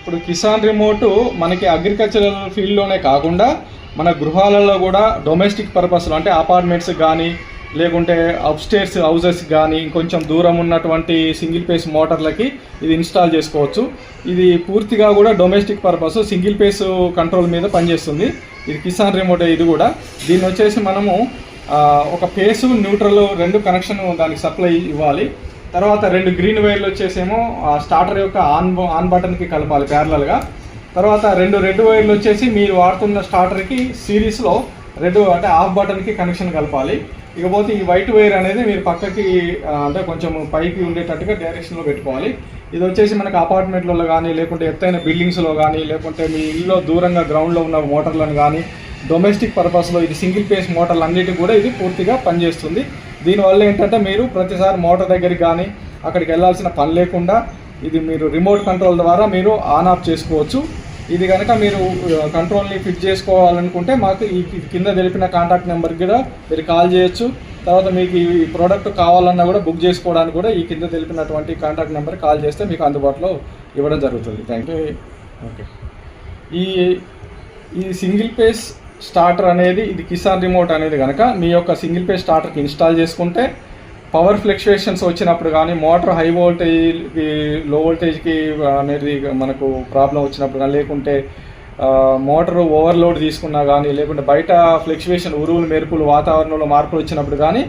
ఇప్పుడు కిసాన్ రిమోట్ మనకి అగ్రికల్చరల్ ఫీల్డ్లోనే కాకుండా మన గృహాలలో కూడా డొమెస్టిక్ పర్పస్లో అంటే అపార్ట్మెంట్స్ కానీ లేకుంటే అప్స్టేర్స్ హౌజెస్ కానీ ఇంకొంచెం దూరం ఉన్నటువంటి సింగిల్ పేస్ మోటార్లకి ఇది ఇన్స్టాల్ చేసుకోవచ్చు. ఇది పూర్తిగా కూడా domestic purpose single phase control మీద పనిచేస్తుంది. ఇది కిసాన్ రిమోట్ ఇది కూడా. దీన్ని వచ్చేసి మనము ఒక పేసు న్యూట్రల్ రెండు కనెక్షన్ దానికి సప్లై ఇవ్వాలి. తర్వాత రెండు గ్రీన్ వైర్లు వచ్చేసేమో ఆ స్టార్టర్ యొక్క ఆన్ ఆన్ బటన్కి కలపాలి ప్యారలల్గా తర్వాత రెండు రెడ్ వైర్లు వచ్చేసి మీరు వాడుతున్న స్టార్టర్కి సిరీస్లో రెడ్ అంటే ఆఫ్ బటన్కి కనెక్షన్ కలపాలి. ఇకపోతే ఈ వైట్ వైర్ అనేది మీరు పక్కకి అంటే కొంచెం పైకి ఉండేటట్టుగా డైరెక్షన్లో పెట్టుకోవాలి. ఇది వచ్చేసి మనకు అపార్ట్మెంట్లలో కానీ లేకుంటే ఎత్తైన బిల్డింగ్స్లో కానీ లేకుంటే మీ ఇల్లు దూరంగా గ్రౌండ్లో ఉన్న మోటార్లను కానీ డొమెస్టిక్ పర్పస్లో ఇది సింగిల్ పేస్ మోటార్లు అన్నిటికి కూడా ఇది పూర్తిగా పనిచేస్తుంది. దీనివల్ల ఏంటంటే మీరు ప్రతిసారి మోటార్ దగ్గరికి కానీ అక్కడికి వెళ్ళాల్సిన పని లేకుండా ఇది మీరు రిమోట్ కంట్రోల్ ద్వారా మీరు ఆన్ ఆఫ్ చేసుకోవచ్చు. ఇది కనుక మీరు కంట్రోల్ని ఫిట్ చేసుకోవాలనుకుంటే మాకు ఈ కింద తెలిపిన కాంటాక్ట్ నెంబర్కి కూడా మీరు కాల్ చేయొచ్చు. తర్వాత మీకు ఈ ప్రోడక్ట్ కావాలన్నా కూడా బుక్ చేసుకోవడానికి కూడా ఈ కింద తెలిపినటువంటి కాంటాక్ట్ నెంబర్ కాల్ చేస్తే మీకు అందుబాటులో ఇవ్వడం జరుగుతుంది. Thank you okay. ఈ ఈ సింగిల్ పేస్ స్టార్టర్ అనేది ఇది కిసాన్ రిమోట్ అనేది కనుక మీ యొక్క సింగిల్ పేస్ స్టార్టర్కి ఇన్స్టాల్ చేసుకుంటే పవర్ ఫ్లక్చుయేషన్స్ వచ్చినప్పుడు కానీ మోటార్ హై వోల్టేజ్కి లో వోల్టేజ్కి అనేది మనకు ప్రాబ్లం వచ్చినప్పుడు కానీ లేకుంటే మోటార్ ఓవర్లోడ్ తీసుకున్నా కానీ లేకుంటే బయట ఫ్లక్చుయేషన్ ఉరువులు మెరుపులు వాతావరణంలో మార్పులు వచ్చినప్పుడు కానీ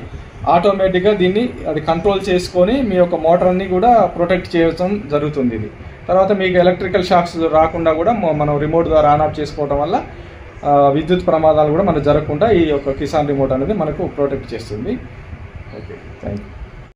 ఆటోమేటిక్గా దీన్ని అది కంట్రోల్ చేసుకొని మీ యొక్క మోటార్ని కూడా ప్రొటెక్ట్ చేయడం జరుగుతుంది ఇది. తర్వాత మీకు ఎలక్ట్రికల్ షాక్స్ రాకుండా కూడా మనం రిమోట్ ద్వారా ఆన్ ఆఫ్ చేసుకోవడం వల్ల విద్యుత్ ప్రమాదాలు కూడా మనకు జరగకుండా ఈ యొక్క కిసాన్ రిమోట్ అనేది మనకు ప్రొటెక్ట్ చేస్తుంది. Okay thank you